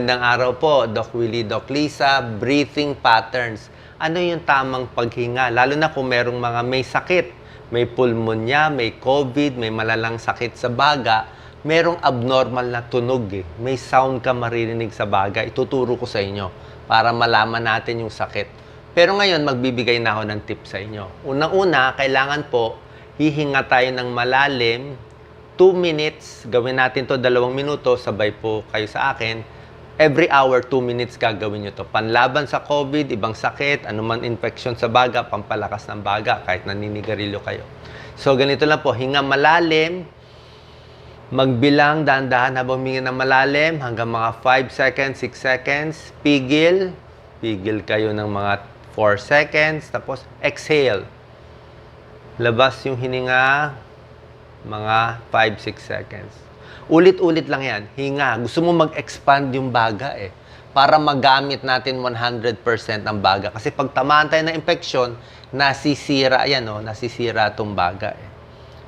Magandang araw po, Doc Willie, Doc Lisa. Breathing patterns. Ano yung tamang paghinga? Lalo na kung merong mga may sakit, may pulmonya, may COVID, may malalang sakit sa baga, merong abnormal na tunog eh. May sound ka maririnig sa baga. Ituturo ko sa inyo para malaman natin yung sakit. Pero ngayon, magbibigay na ako ng tip sa inyo. Unang-una, kailangan po, hihinga tayo ng malalim, 2 minutes, gawin natin to dalawang minuto, sabay po kayo sa akin. Every hour, 2 minutes gagawin nyo to. Panlaban sa COVID, ibang sakit, anuman infection sa baga, pampalakas ng baga, kahit naninigarilyo kayo. So, ganito lang po, hinga malalim, magbilang dahan-dahan habang huminga ng malalim, hanggang mga 5 seconds, 6 seconds, pigil, pigil kayo ng mga 4 seconds, tapos exhale. Labas yung hininga, mga 5-6 seconds. Ulit-ulit lang yan. Hinga. Gusto mo mag-expand yung baga eh. Para magamit natin 100% ang baga. Kasi pag tamaan tayo ng infection, nasisira yan, oh, nasisira itong baga eh.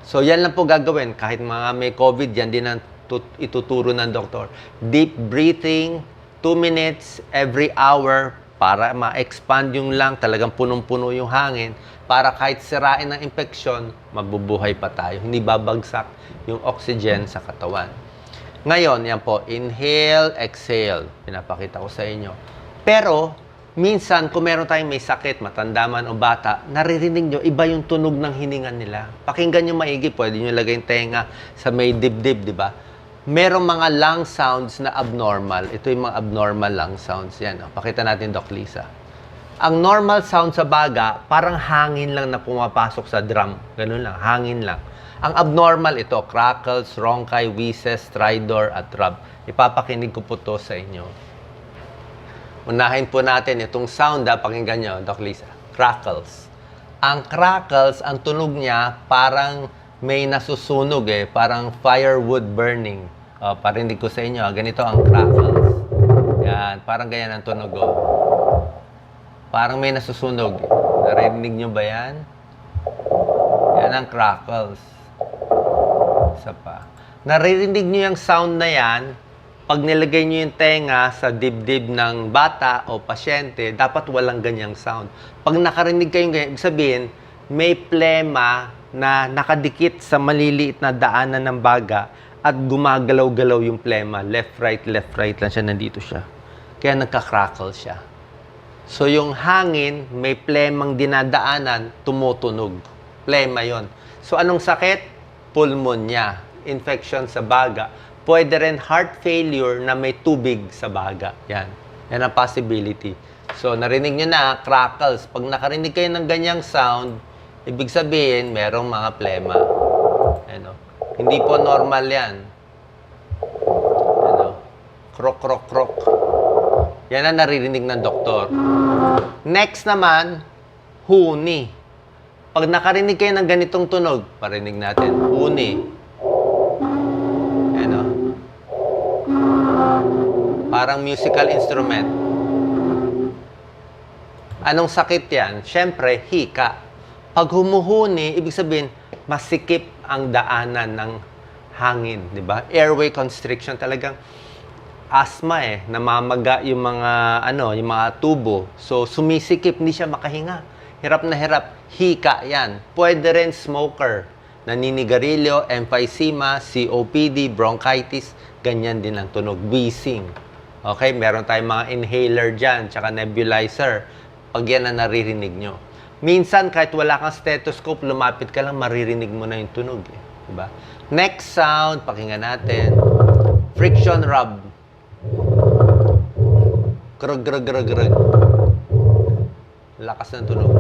So yan lang po gagawin. Kahit mga may COVID, yan din ang tut- ituturo ng doktor. Deep breathing, 2 minutes every hour para ma-expand yung lung, talagang punong-puno yung hangin, para kahit sirain ng infection, mabubuhay pa tayo. Hindi babagsak yung oxygen sa katawan. Ngayon, yan po, inhale, exhale. Pinapakita ko sa inyo. Pero, minsan, kung meron tayong may sakit, matanda man o bata, naririnig nyo, iba yung tunog ng hininga nila. Pakinggan nyo maigi, pwede nyo lagay yung tenga sa may dibdib, di ba? Merong mga lung sounds na abnormal. Ito yung mga abnormal lung sounds. Yan, oh. pakita natin, Doc Lisa. Ang normal sound sa baga, parang hangin lang na pumapasok sa drum. Ganun lang, hangin lang. Ang abnormal ito, crackles, ronchi, wheezes, stridor, at rub. Ipapakinig ko po to sa inyo. Unahin po natin itong sound, ha, pakinggan nyo, Doc Lisa. Crackles. Ang crackles, ang tunog niya, parang may nasusunog eh. Parang firewood burning. O, parinig ko sa inyo, ha, ganito ang crackles. Yan, parang ganyan ang tunog. Oh. Parang may nasusunog. Narinig nyo ba yan? Yan ang crackles. Isa pa. Naririnig nyo yung sound na yan, pag nilagay nyo yung tenga sa dibdib ng bata o pasyente, dapat walang ganyang sound. Pag nakarinig kayong ganyan, ibig sabihin, may plema na nakadikit sa maliliit na daanan ng baga at gumagalaw-galaw yung plema. Left, right, left, right lang siya. Nandito siya. Kaya nagka-crackle siya. So yung hangin, may plemang dinadaanan, tumutunog. Plema yon. So anong sakit? Pulmonya. Infection sa baga. Pwede rin heart failure na may tubig sa baga. Yan. Yan ang possibility. So narinig nyo na, crackles. Pag nakarinig kayo ng ganyang sound, ibig sabihin, merong mga plema. Hindi po normal yan. Ano? Krok, krok, krok. Yan ang naririnig ng doktor. Next naman, huni. Pag nakarinig kayo ng ganitong tunog, parinig natin, huni. Ano? Parang musical instrument. Anong sakit yan? Siyempre, hika. Pag humuhuni, ibig sabihin, masikip ang daanan ng hangin, di ba? Airway constriction talagang asthma eh, namamaga yung mga ano, yung mga tubo. So sumisikip, hindi siya makahinga. Hirap na hirap, hika 'yan. Pwede rin smoker, naninigarilyo, emphysema, COPD, bronchitis, ganyan din ang tunog, wheezing. Okay, meron tayong mga inhaler diyan, tsaka nebulizer. Pag yan ang naririnig nyo. Minsan, kahit wala kang stethoscope, lumapit ka lang, maririnig mo na yung tunog. Eh. Diba? Next sound, pakinggan natin. Friction rub. Grug, grug, grug, grug. Lakas ng tunog.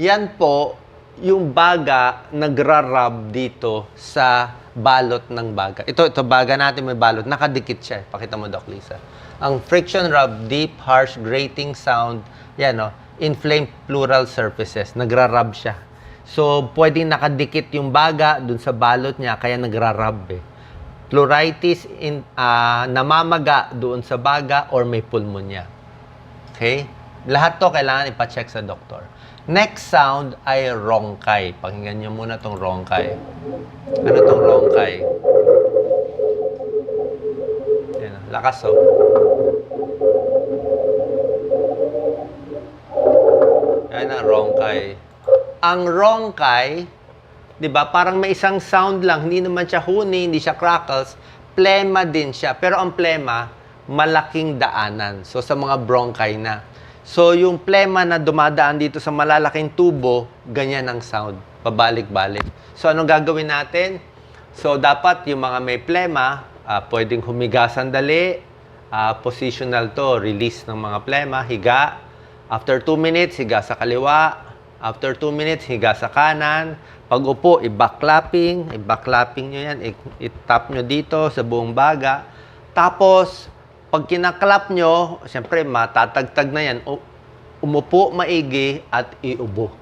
Yan po, yung baga nagra-rub dito sa balot ng baga. Ito, ito baga natin may balot. Nakadikit siya. Pakita mo, Doc Lisa. Ang friction rub, deep, harsh, grating sound, yan o, inflamed pleural surfaces. Nagra-rub siya. So, pwedeng nakadikit yung baga dun sa balot niya, kaya nagra-rub eh pleuritis in ah, namamaga doon sa baga or may pulmonya. Okay? Lahat to kailangan ipa-check sa doktor. Next sound ay ronkai. Pakinggan niyo muna tong ronkai. Ano tong ronkai? Yan. Lakas, oh. Ang rongkay, di ba, parang may isang sound lang. Hindi naman siya huni, hindi siya crackles. Plema din siya. Pero ang plema, malaking daanan. So, sa mga bronchi na. So, yung plema na dumadaan dito sa malalaking tubo, ganyan ang sound. Pabalik-balik. So, anong gagawin natin? So, dapat yung mga may plema, ah, pwedeng humiga sandali. Ah, positional to, release ng mga plema, higa. After 2 minutes, higa sa kaliwa. After 2 minutes, higa sa kanan. Pag upo, i-backlapping. I-backlapping nyo yan. I-tap nyo dito sa buong baga. Tapos, pag kinaklap nyo, siyempre, matatagtag na yan. Umupo maigi at iubo.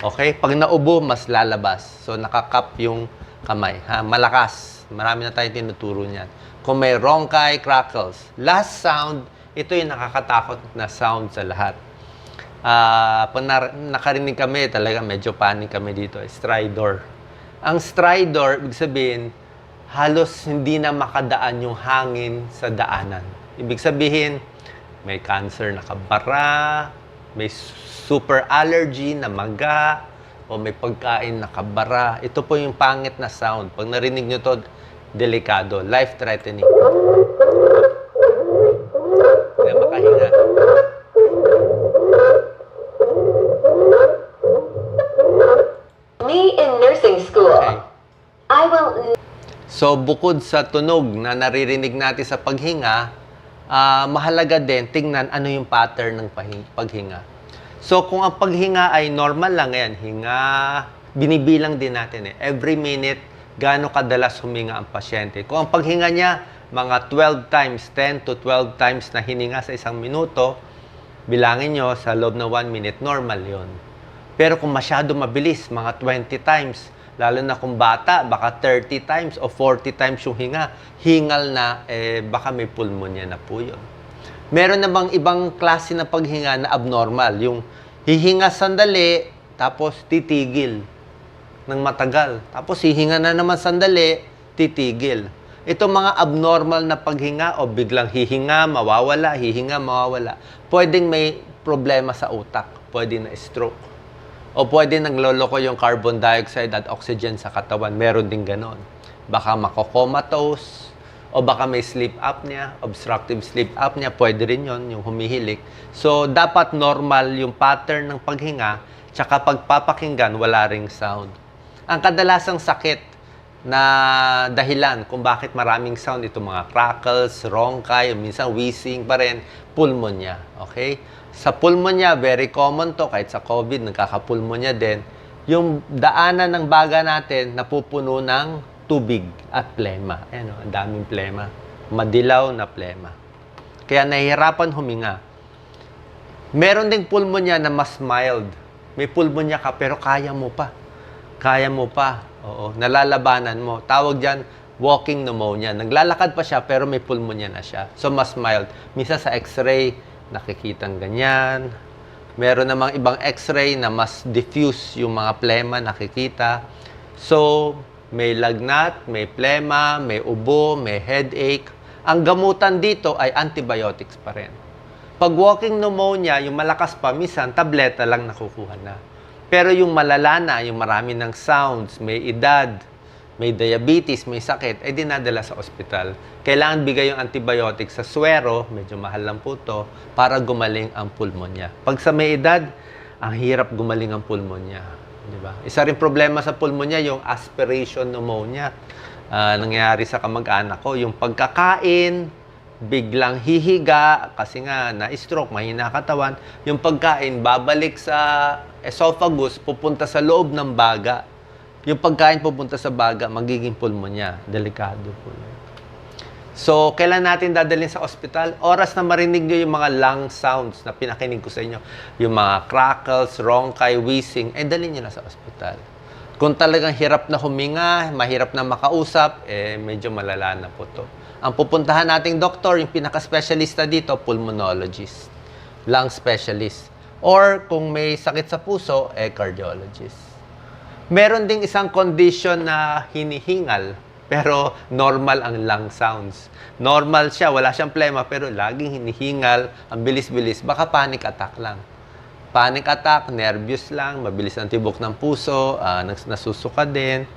Okay? Pag naubo, mas lalabas. So, nakakap yung kamay. Ha? Malakas. Marami na tayong tinuturo niyan. Kung may rongkai, crackles. Last sound, ito yung nakakatakot na sound sa lahat. Ah, pag nar- nakarinig kami, talaga medyo panic kami dito. Stridor. Ang stridor, ibig sabihin, halos hindi na makadaan yung hangin sa daanan. Ibig sabihin, may cancer na kabara, may super allergy na maga, o may pagkain na kabara. Ito po yung pangit na sound. Pag narinig nyo to, delikado, life-threatening. So, bukod sa tunog na naririnig natin sa paghinga, ah, mahalaga din tingnan ano yung pattern ng paghinga. So, kung ang paghinga ay normal lang, yan, hinga, binibilang din natin eh. Every minute, gaano kadalas huminga ang pasyente. Kung ang paghinga niya, mga 12 times, 10 to 12 times na hininga sa isang minuto, bilangin nyo sa loob ng 1 minute, normal yon. Pero kung masyado mabilis, mga 20 times, lalo na kung bata, baka 30 times o 40 times yung hinga, hingal na, eh, baka may pulmonya na po yun. Meron namang ibang klase na paghinga na abnormal. Yung hihinga sandali, tapos titigil ng matagal. Tapos hihinga na naman sandali, titigil. Ito mga abnormal na paghinga o biglang hihinga, mawawala, hihinga, mawawala. Pwedeng may problema sa utak. Pwede na stroke. O pwede nagloloko yung carbon dioxide at oxygen sa katawan. Meron din ganon. Baka makocomatose, o baka may sleep apnea, obstructive sleep apnea, pwede rin yon yung humihilik. So, dapat normal yung pattern ng paghinga, tsaka pagpapakinggan, wala ring sound. Ang kadalasang sakit na dahilan kung bakit maraming sound, ito mga crackles, rongkai, minsan wheezing pa rin, pulmonya. Okay? Sa pulmonya, very common to, kahit sa COVID, nagkakapulmonya din. Yung daanan ng baga natin, napupuno ng tubig at plema. Ayan o, ang daming plema. Madilaw na plema. Kaya nahihirapan huminga. Meron ding pulmonya na mas mild. May pulmonya ka pero kaya mo pa. Kaya mo pa. Oo, nalalabanan mo. Tawag diyan walking pneumonia. Naglalakad pa siya pero may pulmonya na siya. So mas mild. Misa sa x-ray nakikitang ganyan. Meron namang ibang x-ray na mas diffuse yung mga plema nakikita. So, may lagnat, may plema, may ubo, may headache. Ang gamutan dito ay antibiotics pa rin. Pag walking pneumonia, yung malakas pa, minsan tableta lang nakukuha na. Pero yung malala na, yung marami ng sounds, may edad, may diabetes, may sakit, ay dinadala sa ospital. Kailangan bigay yung antibiotic sa swero, medyo mahal lang po to, para gumaling ang pulmonya. Pag sa may edad, ang hirap gumaling ang pulmonya. Di ba? Isa rin problema sa pulmonya, yung aspiration pneumonia. Ah, nangyayari sa kamag-anak ko, yung pagkakain, biglang hihiga kasi nga na-stroke, mahina katawan, yung pagkain babalik sa esophagus, pupunta sa loob ng baga. Yung pagkain pupunta sa baga, magiging pulmonya. Delikado po. yun. So, kailan natin dadalhin sa ospital? Oras na marinig nyo yung mga lung sounds na pinakinig ko sa inyo. Yung mga crackles, rongkai, wheezing, eh dalhin nyo na sa ospital. Kung talagang hirap na huminga, mahirap na makausap, eh medyo malala na po to. Ang pupuntahan nating doktor, yung pinaka-specialista dito, pulmonologist, lung specialist. Or kung may sakit sa puso, eh cardiologist. Meron ding isang condition na hinihingal Pero normal ang lung sounds. Normal siya, wala siyang plema, pero laging hinihingal, ang bilis-bilis. Baka panic attack lang. Panic attack, nervous lang, mabilis ang tibok ng puso, nas- nasusuka din.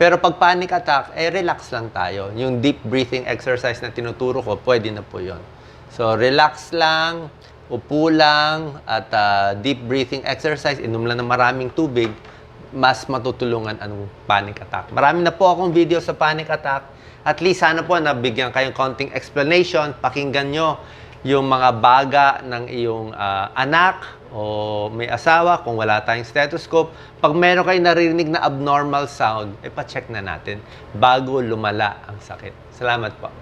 Pero pag panic attack, eh relax lang tayo. Yung deep breathing exercise na tinuturo ko, pwede na po yon. So relax lang, upo lang, at ah, deep breathing exercise, inom lang ng maraming tubig, mas matutulungan ang panic attack. Marami na po akong video sa panic attack. At least sana po nabigyan kayong konting explanation, pakinggan nyo yung mga baga ng iyong ah, anak o may asawa kung wala tayong stethoscope. Pag meron kayong naririnig na abnormal sound, ipacheck na natin bago lumala ang sakit. Salamat po.